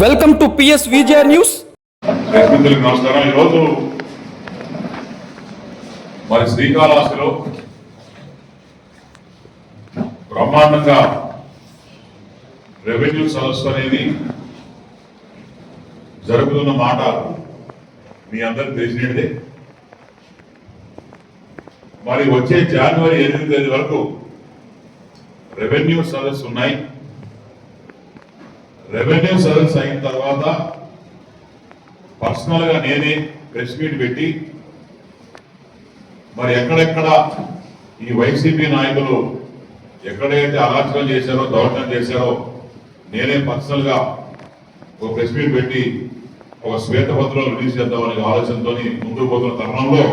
Welcome to PS Vijaya news మిత్రులకు నమస్కారం ఈరోజు మరి శ్రీకాళహస్తిలో బ్రహ్మాండంగా రెవెన్యూ సదస్సు అనేది జరుగుతున్న మాట మీ అందరికి తెలిసినదే మరి వచ్చే జనవరి ఎనిమిది తేదీ వరకు రెవెన్యూ సదస్సు ఉన్నాయి. రెవెన్యూ సర్వీస్ అయిన తర్వాత పర్సనల్గా నేనే ప్రెస్ మీట్ పెట్టి మరి ఎక్కడెక్కడ ఈ వైసీపీ నాయకులు ఎక్కడైతే అరాచకం చేశారో దౌర్జన్యం చేశారో నేనే పర్సనల్గా ఒక ప్రెస్ మీట్ పెట్టి ఒక శ్వేతపత్రం రిలీజ్ చేద్దామనే ఆలోచనతో ముందుకు పోతున్న తరుణంలో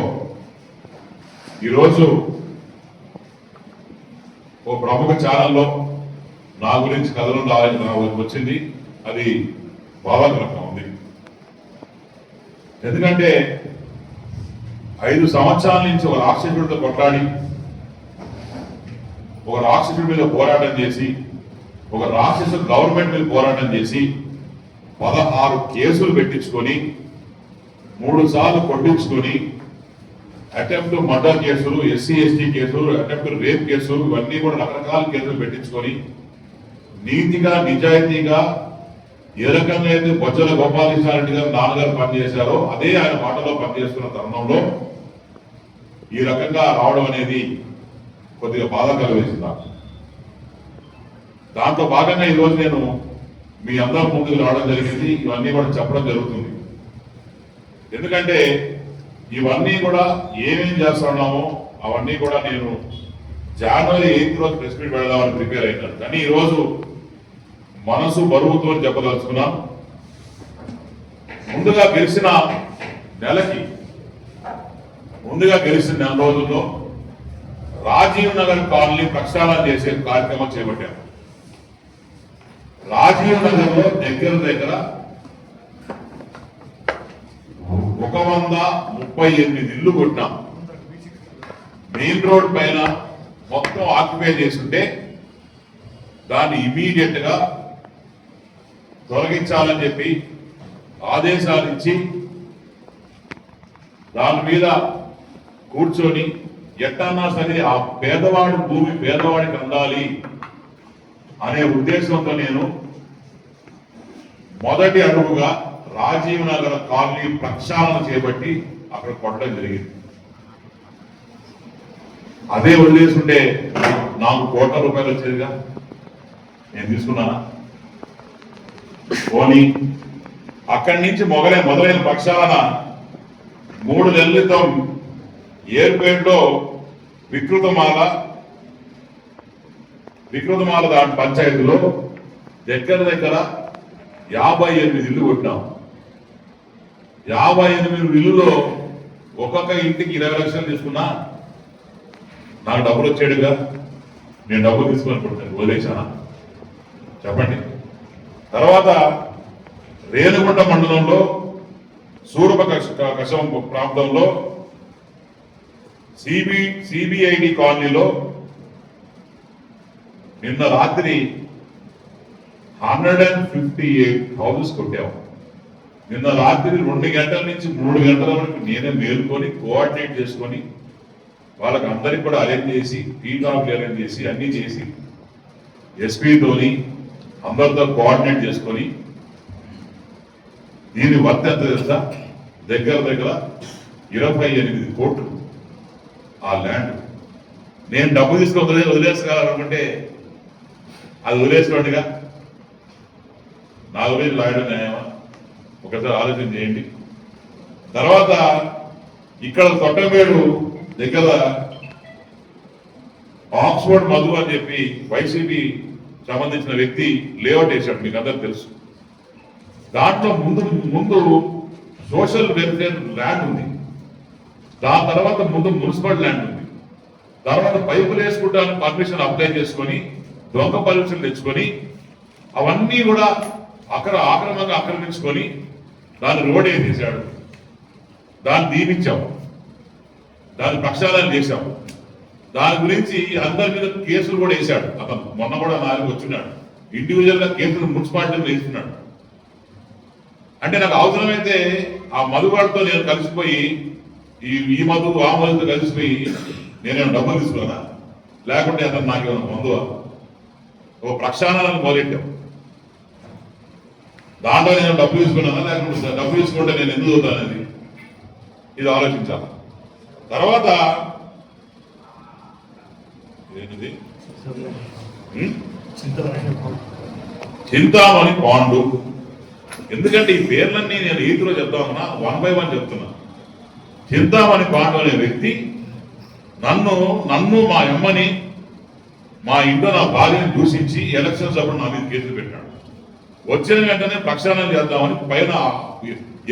ఈరోజు ఓ ప్రముఖ ఛానల్లో నా గురించి కథలు రా- వచ్చింది. అది బాధాకరంగా ఉంది. ఎందుకంటే ఐదు సంవత్సరాల నుంచి ఒక రాక్షసుడితో కొట్లాడి ఒక రాక్షసుడి మీద పోరాటం చేసి ఒక రాక్షస గవర్నమెంట్ మీద పోరాటం చేసి పదహారు కేసులు పెట్టించుకొని మూడు సార్లు కొట్టించుకొని అటెంప్ట్ మర్డర్ కేసులు ఎస్సీ ఎస్టీ కేసులు అటెంప్ట్ రేప్ కేసులు ఇవన్నీ కూడా రకరకాల కేసులు పెట్టించుకొని నీతిగా నిజాయితీగా ఏ రకంగా అయితే బొజ్జల గోపాలకృష్ణారెడ్డి గారు నాన్నగారు పనిచేశారో అదే ఆయన మాటలో పనిచేస్తున్న తరుణంలో ఈ రకంగా రావడం అనేది కొద్దిగా బాధ కలిగేసింది నాకు భాగంగా ఈరోజు నేను మీ అందరం ముందుకు రావడం జరిగింది. ఇవన్నీ కూడా చెప్పడం జరుగుతుంది. ఎందుకంటే ఇవన్నీ కూడా ఏమేం చేస్తున్నామో అవన్నీ కూడా నేను జనవరి ఎయిత్ రోజు ప్రెస్ మీట్ పెడదామని ప్రిపేర్ అయినాను. కానీ ఈరోజు మనసు బరువుతో చెప్పదలుచుకున్నాం. ముందుగా గెలిచిన నెలకి ముందుగా గెలిచిన నెల రోజుల్లో రాజీవ్ నగర్ కాలనీ ప్రక్షాళన చేసే కార్యక్రమం చేపట్టారు రాజీవ్ నగర్లో దగ్గర దగ్గర ఒక వంద ముప్పై ఎనిమిది ఇల్లు కొట్టినాం. మెయిన్ రోడ్ పైన మొత్తం ఆక్యుపై చేస్తుంటే దాన్ని ఇమీడియట్గా తొలగించాలని చెప్పి ఆదేశాలు ఇచ్చి దాని మీద కూర్చొని ఎట్టన్నా సరే ఆ పేదవాడి భూమి పేదవాడికి అందాలి అనే ఉద్దేశంతో నేను మొదటి అడుగుగా రాజీవ్ నగర్ కాలనీ ప్రక్షాళన చేపట్టి అక్కడ కొట్టడం జరిగింది. అదే వదిలేసుంటే నాకు కోట్ల రూపాయలు వచ్చేదిగా? నేను తీసుకున్నానా? పోనీ అక్కడి నుంచి మొదలై మొదలైన పక్షాన మూడు నెలల క్రితం వికృతమాల వికృతమాల దాని పంచాయతీలో దగ్గర దగ్గర యాభై ఎనిమిది ఇల్లు కొట్టినాం. యాభై ఎనిమిది ఇల్లులో ఒక్కొక్క ఇంటికి ఇరవై లక్షలు తీసుకున్నా నాకు డబ్బులు వచ్చాడుగా? నేను డబ్బులు తీసుకొని కొట్టాను వదిలేశానా? చెప్పండి. తర్వాత రేణుగుంట మండలంలో సూరప కశం ప్రాంతంలో సిబి సిబిఐడి కాలనీలో నిన్న రాత్రి hundred and fifty eight houses కొట్టాము నిన్న రాత్రి రెండు గంటల నుంచి మూడు గంటల వరకు నేనే మేల్కొని కోఆర్డినేట్ చేసుకొని వాళ్ళకి అందరికి కూడా అరేంజ్ చేసి పీకాఫ్ అరేంజ్ చేసి అన్నీ చేసి ఎస్పీతోని అందరితో కోఆర్డినేట్ చేసుకొని దీని వర్త ఎంత తెలుసా? దగ్గర దగ్గర ఇరవై ఎనిమిది కోట్లు ఆ ల్యాండ్. నేను డబ్బు తీసుకొని వదిలే వదిలేసుకోవాలనుకుంటే అది వదిలేసుకోండిగా నాలుగు వేలు లాయడం న్యాయమా? ఒకసారి ఆలోచన చేయండి. తర్వాత ఇక్కడ తొట్టమేడు దగ్గర ఆక్స్ఫోర్డ్ మధు అని చెప్పి వైసీపీ సంబంధించిన వ్యక్తి లేఅవుట్ వేశాడు మీకు అందరికి తెలుసు. దాంట్లో ముందు ముందు సోషల్ వెల్ఫేర్ ల్యాండ్ ఉంది. దాని తర్వాత ముందు మున్సిపల్ ల్యాండ్ ఉంది. తర్వాత పైపులు వేసుకుంటానికి పర్మిషన్ అప్లై చేసుకొని దొంగ పర్మిషన్ తెచ్చుకొని అవన్నీ కూడా అక్కడ ఆక్రమంగా ఆక్రమించుకొని దాన్ని రోడ్ వేసేసాడు దాన్ని దీవించాము. దాన్ని ప్రక్షాళన చేశాము. దాని గురించి అందరి మీద కేసులు కూడా వేశాడు. అతను మొన్న కూడా నాలుగు వచ్చినాడు. ఇండివిజువల్గా కేసులు మున్సిపాలిటీలు వేస్తున్నాడు. అంటే నాకు అవసరమైతే ఆ మధువాడితో నేను కలిసిపోయి ఈ ఈ మధు ఆ మధుతో కలిసిపోయి నేనేమో డబ్బులు తీసుకున్నా లేకుంటే అతను నాకేమైనా మందువా ఓ ప్రక్షాళనలు మొదలెట్టాం. దాంట్లో నేను డబ్బు తీసుకున్నానా? లేకుంటే డబ్బు తీసుకుంటే నేను ఎందుకు అవుతానని ఇది ఆలోచించాలి. తర్వాత ఏంటిది? చింతామణి పాండు. ఎందుకంటే ఈ పేర్లన్నీ నేను ఈతిలో చెప్తామన్నా వన్ బై వన్ చెప్తున్నా. చింతామణి పాండు అనే వ్యక్తి నన్ను నన్ను మా అమ్మని మా ఇంట్లో నా భార్యని దూషించి ఎలక్షన్స్ అప్పుడు నా మీద కేసులు పెట్టాడు. వచ్చిన వెంటనే ప్రక్షాళన చేద్దామని పైన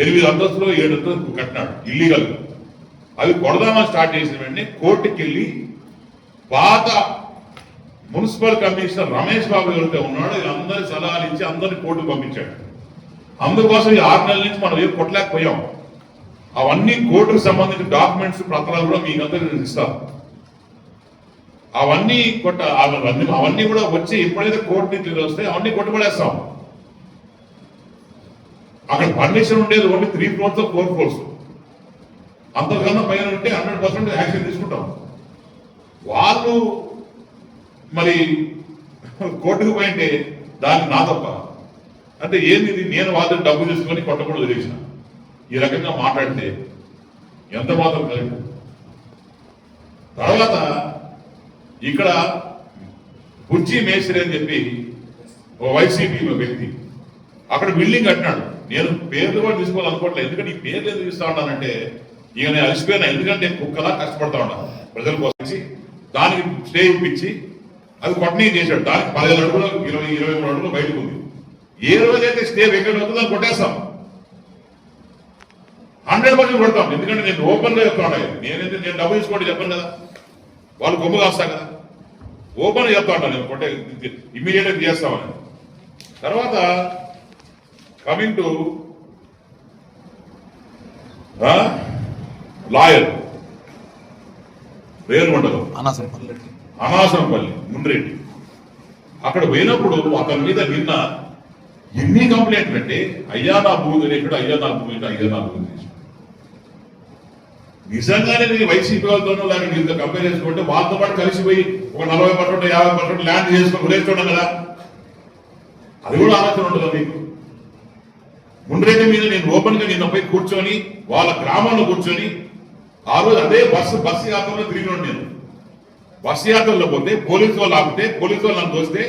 ఎనిమిది అంతస్తులు ఏడు అంతస్తులు కట్టినాడు ఇల్లీగల్ అవి కొడదామని స్టార్ట్ చేసిన వెంటనే కోర్టుకి వెళ్ళి పాత మున్సిపల్ కమిషనర్ రమేష్ బాబు ఎవరైతే ఉన్నాడో వీళ్ళందరి సలహాలు ఇచ్చి అందరిని కోర్టుకు పంపించాడు. అందుకోసం ఈ ఆరు నెలల నుంచి మనం ఏం కొట్టలేకపోయాం. అవన్నీ కోర్టుకు సంబంధించిన డాక్యుమెంట్స్ పత్రాలు కూడా మీకు అందరికీ ఇస్తాం అవన్నీ కొట్ట అవన్నీ అవన్నీ కూడా వచ్చి ఎప్పుడైతే కోర్టు నుంచి వస్తే అవన్నీ కొట్టుబడేస్తాం. అక్కడ పర్మిషన్ ఉండేది only three floors four floors అంతకన్నా పైన ఉంటే హండ్రెడ్ పర్సెంట్ యాక్షన్ తీసుకుంటాం. వాళ్ళు మరి కోర్టుకు పోయింటే దాన్ని నా తప్ప. అంటే ఏంది ఇది నేను వాళ్ళని డబ్బు తీసుకొని కొట్టకూడదు తెలిసిన ఈ రకంగా మాట్లాడితే ఎంత మాత్రం కలిగి తర్వాత ఇక్కడ బుజ్జి మేస్త్రి అని చెప్పి ఓ వైసీపీ వ్యక్తి అక్కడ బిల్డింగ్ కట్టినాడు. నేను పేర్లు కూడా తీసుకోవాలనుకోవట్లేదు. ఎందుకంటే ఈ పేర్లు ఎందుకు ఇస్తా ఉన్నానంటే ఇక నేను అలసిపోయినా. ఎందుకంటే నేను కుక్కలా కష్టపడతా ఉన్నాను ప్రజల కోసం దానికి స్టే ఇప్పించి అది కొట్టనీ చేశాడు. దానికి పదిహేను అడుగులు ఇరవై ఇరవై మూడు అడుగులు బయటకు ఉంది. ఏ రోజైతే స్టే వెకెట్ అవుతుందో దాన్ని కొట్టేస్తాం. హండ్రెడ్ పర్సెంట్ కొడతాం. ఎందుకంటే నేను ఓపెన్గా చెప్తాను నేనైతే నేను డబ్బు తీసుకోండి చెప్పను కదా. వాళ్ళు గొప్ప కాస్తా కదా. ఓపెన్ చెప్తా ఉంటాను నేను కొట్టే ఇమ్మీడియట్గా చేస్తామని తర్వాత కమింగ్ టు లాయర్. వేరు మండలం అనాసంపల్లి అనాసనపల్లి ముండ్రెడ్డి అక్కడ పోయినప్పుడు అతని మీద నిన్న ఎన్ని కంప్లైంట్లు అంటే అయ్యా నా భూమి తెలియకుండా అయ్యా నా భూమి అయ్యా నా భూమి. నిజంగానే నేను వైసీపీ వాళ్ళతోనూ లేకపోతే వీళ్ళతో కంపేర్ చేసుకుంటే వాళ్ళతో పాటు కలిసిపోయి ఒక నలభై పర్సెంట్ యాభై పర్సెంట్ ల్యాండ్ చేసుకొని వదిలేస్తున్నాం కదా. అది కూడా ఆలోచన ఉండదు మీకు? ముండ్రెడ్డి మీద నేను ఓపెన్గా నిన్న పోయి కూర్చొని వాళ్ళ గ్రామంలో కూర్చొని ఆ రోజు అదే బస్సు బస్సు యాత్రలో తిరిగినాడు నేను. బస్సు యాత్రలో పోతే పోలీసు వాళ్ళు ఆపితే పోలీసు వాళ్ళు నన్ను చూస్తే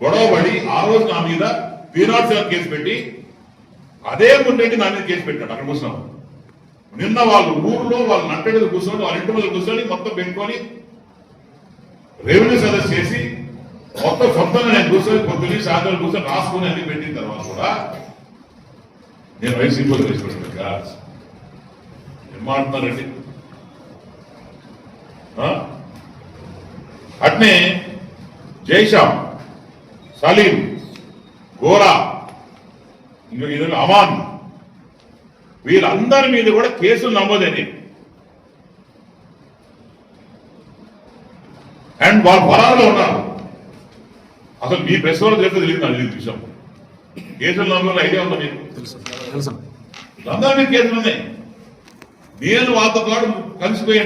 గొడవ పడి ఆ రోజు నా మీద త్రీ సెవెన్ కేసు పెట్టి అదే ముందెంటి నా మీద కేసు పెట్టాడు అక్కడ కూర్చున్నాం నిన్న వాళ్ళు ఊర్లో వాళ్ళు నట్టడి కూర్చొని వాళ్ళ ఇంటి మీద కూర్చొని మొత్తం పెట్టుకొని రెవెన్యూ సదస్సు చేసి మొత్తం సొంతంగా నేను కూర్చొని పొద్దున్న సాయంత్రం కూర్చొని రాసుకుని అన్ని పెట్టిన తర్వాత కూడా నేను వైసీపీలో తీసుకుంటాను ఏం మాట్లాడుతున్నారండి? అట్నే జైషాం సలీం గోరా ఇంకా ఇది అమాన్ వీళ్ళందరి మీద కూడా కేసులు నమోదైనవి అండ్ వాళ్ళు పొలాల్లో ఉన్నారు. అసలు మీ ప్రెస్ వాళ్ళు తెలియదు తెలియదు నాకు తెలియదు విషయం కేసులు నమోదు ఐడియా ఉందా మీకు? తెలుసు. అందరి మీద కేసులు ఉన్నాయి. నేను వాళ్ళతో పాటు కలిసిపోయి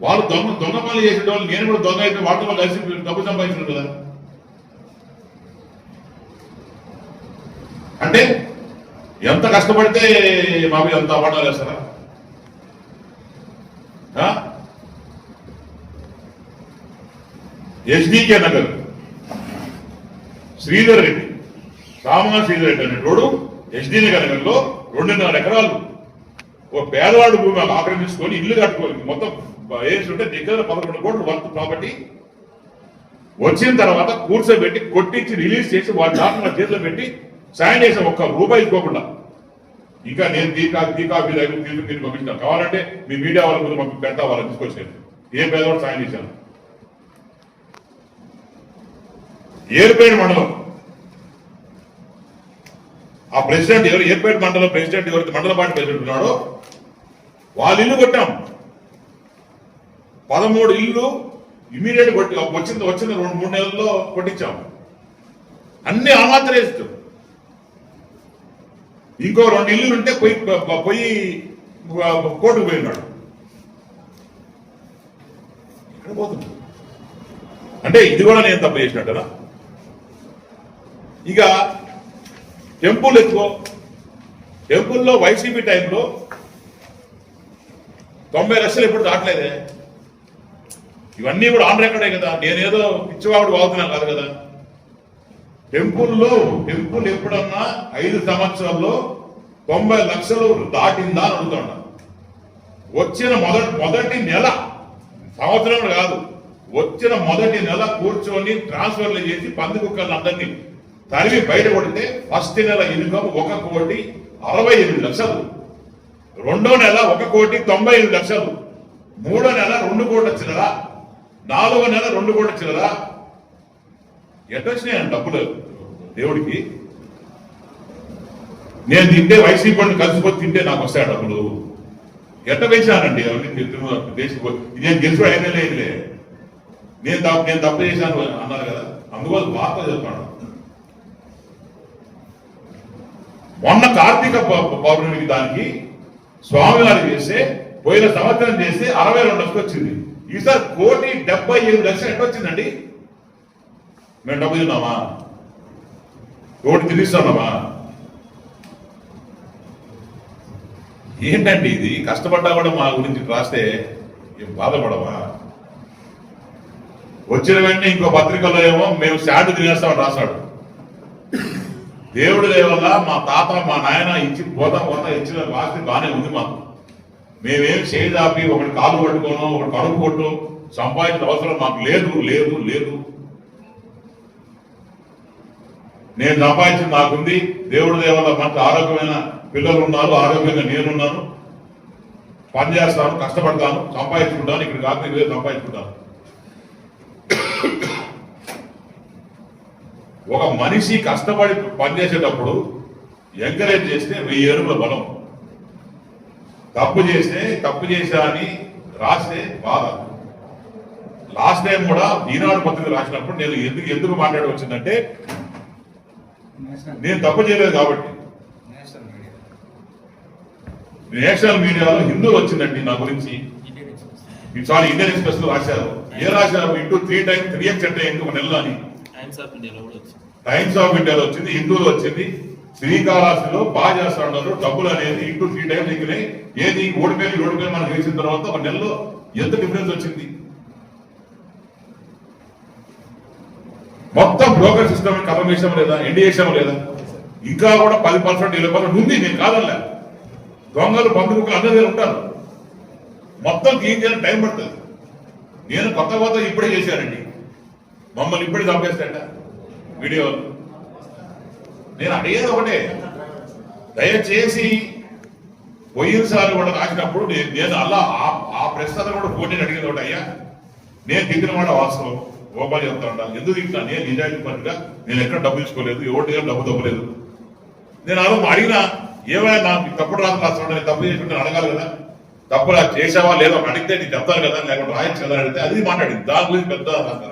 వాళ్ళు దొంగ దొంగ పనులు చేసిన వాళ్ళు నేను కూడా దొంగ అయితే వాటితో కలిసి డబ్బు సంపాదించిన కదా. అంటే ఎంత కష్టపడితే మా ఎంత అవార్డాలు వేస్తారా ఆ? ఎస్డికే నగర్. శ్రీధర్ రెడ్డి. సామాన్ శ్రీధర్ రెడ్డి అనేటోడు ఎస్డి నగర్ నగర్లో రెండున్నర ఎకరాలు ఒక పేదవాడు భూమి ఆక్రమించుకొని ఇల్లు కట్టుకోవాలి మొత్తం వేస్తుంటే దగ్గర పదకొండు కోట్లు వర్త్ ప్రాపర్టీ వచ్చిన తర్వాత కూర్చోబెట్టి కొట్టించి రిలీజ్ చేసి వాళ్ళ డాక్టర్ చేతిలో పెట్టి సాయం చేసాం ఒక్క రూపాయి ఇచ్చుకోకుండా ఇంకా నేను టీకా టీకా మీ దగ్గర తీసుకుని పంపించాను. కావాలంటే మీ మీడియా వాళ్ళ ముందు పంపి పెడతా వాళ్ళని తీసుకొచ్చాను ఏ పేదవాడు సాయం చేశాను ఏర్పేట మండలం. ఆ ప్రెసిడెంట్ ఎవరు? ఏర్పేట మండలం ప్రెసిడెంట్ ఎవరైతే మండల పార్టీ ప్రెసిడెంట్ ఉన్నాడో వాళ్ళ ఇల్లు కొట్టాం. పదమూడు ఇల్లు ఇమీడియట్ కొట్టి వచ్చింది వచ్చింది రెండు మూడు నెలల్లో కొట్టించాము. అన్ని అనాథరైజ్డ్ ఇంకో రెండు ఇల్లు ఉంటే పోయి పోయి కోర్టుకు పోయినాడు. ఎక్కడ పోతుంది అంటే ఇది కూడా నేను తప్పు చేసినట్టునా? ఇక టెంపుల్ ఎక్కువ. టెంపుల్లో వైసీపీ టైంలో తొంభై లక్షలు ఎప్పుడు దాటలేదే. ఇవన్నీ కూడా ఆన్ రికార్డే కదా. నేనేదో పిచ్చివాడు వాగుతున్నాను కాదు కదా. టెంపుల్లో టెంపుల్ ఎప్పుడన్నా ఐదు సంవత్సరాల్లో తొంభై లక్షలు దాటిందా అని అడుగుతాడు వచ్చిన మొదటి మొదటి నెల సంవత్సరం కాదు వచ్చిన మొదటి నెల కూర్చొని ట్రాన్స్ఫర్లు చేసి పంది కుక్కలు అందరినీ తరివి బయట కొడితే ఫస్ట్ నెల ఇన్కమ్ ఒక కోటి అరవై ఎనిమిది లక్షలు. రెండో నెల ఒక కోటి తొంభై ఎనిమిది లక్షలు. మూడో నెల రెండు కోట్ల చిల్లర. నాలుగో నెల రెండు కోట్ల చిల్లర. ఎట్టొచ్చినాయండి డబ్బులు? దేవుడికి. నేను తింటే వైసీపీ కలిసిపోయి తింటే నాకు వస్తాయి డబ్బులు. ఎట్ట పెంచానండి అవన్నీ దేశం నేను గెలిచి అయినా లేదులే. నేను తప్పు నేను తప్పు చేశాను అన్నారు కదా. అందువల్ల వార్త చెప్తాను మొన్న కార్తీక పౌర్ణమికి దానికి స్వామివారు చేస్తే పోయిన సంవత్సరం చేస్తే అరవై రెండు వచ్చింది. ఈసారి కోటి డెబ్బై ఏడు లక్షలు ఎట్ట వచ్చిందండి మేము డబ్బు తిన్నామా? కోటి తిరిగిస్తున్నామా? ఏంటండి ఇది? కష్టపడ్డా కూడా మా గురించి రాస్తే ఏం బాధపడవా? వచ్చిన వెంటనే ఇంకో పత్రికలో ఏమో మేము శాడు తినేస్తామని రాశాడు. దేవుడు దయ మా తాత మా నాయన ఇచ్చి పోతా పోతా ఇచ్చిన ఆస్తి బాగానే ఉంది మాకు. మేమేం చేదాపి ఒకటి కాలు పట్టుకోను ఒకటి కడుపు కొట్టు సంపాదించిన అవసరం మాకు లేదు లేదు లేదు. నేను సంపాదించిన నాకుంది దేవుడి దేవుళ్ళ మంచి ఆరోగ్యమైన పిల్లలు ఉన్నారు ఆరోగ్యంగా నేనున్నాను. పని చేస్తాను కష్టపడతాను సంపాదించుకుంటాను ఇక్కడ కాదు వేరు సంపాదించుకుంటాను. ఒక మనిషి కష్టపడి పనిచేసేటప్పుడు ఎంకరేజ్ చేస్తే వెయ్యి ఎరువుల బలం. తప్పు చేస్తే తప్పు చేశా అని రాస్తే బాధ. లాస్ట్ టైం కూడా ఈనాడు పత్రిక రాసినప్పుడు నేను ఎందుకు ఎందుకు మాట్లాడి వచ్చిందంటే నేను తప్పు చేయలేదు కాబట్టి. National media. నేషనల్ మీడియాలో హిందూ వచ్చిందండి నా గురించి. ఈసారి ఇండియన్ ఎక్స్ప్రెస్లో రాశారు. ఏ రాశారు? Into three times three X అంటే ఎందుకు? నెలలో అని. టైమ్స్ ఆఫ్ ఇండియాలో కూడా వచ్చింది. టైమ్స్ ఆఫ్ ఇండియాలో వచ్చింది హిందూలో వచ్చింది. శ్రీకాళహస్తిలో బాగా చేస్తున్నారు డబ్బులు అనేది ఇంటూ త్రీ టైమ్స్ ఎక్కినాయి ఏది? ఓడిపోయి ఓడిపోయి మనం గెలిచిన తర్వాత ఒక నెలలో ఎంత డిఫరెన్స్ వచ్చింది? మొత్తం బ్రోకర్ సిస్టమ్ కథం చేసాం లేదా? ఎండి చేసాం లేదా? ఇంకా కూడా పది పర్సెంట్ ఇరవై పర్సెంట్ ఉంది. నేను కాదల్లా దొంగలు పందుకు అందరి ఉంటారు. మొత్తం క్లీన్ చేయాలని టైం పడుతుంది. నేను కొత్త కొత్త ఇప్పుడే చేశానండి. మమ్మల్ని ఇప్పుడే చంపేస్తాడ వీడియోలో నేను అడిగేది ఒకటే. దయచేసి పోయినసారి కూడా రాసినప్పుడు నేను నేను అలా ఆ- ఆ ప్రశ్న కూడా పోటీ అడిగేది ఒకటి అయ్యా నేను తిరిగిన వాడు వాస్తవం. గోపాల్ చెప్తా ఉంటాను ఎందుకు తింటున్నా నేను నిజాయితీ పనిగా నేను ఎక్కడ డబ్బు తీసుకోలేదు ఎవరి దగ్గర డబ్బు తప్పలేదు. నేను అలా అడిగినా ఏమైనా నాకు తప్పుడు రాత్రి రాస్తాడు నేను తప్పు చేసుకుంటే అడగాలి కదా. తప్పు చేసావా లేదో అడిగితే నేను చెప్తాను కదా లేకుంటే రాయొచ్చు కదా అని అడిగితే అది మాట్లాడింది. దాని గురించి పెద్ద రాసి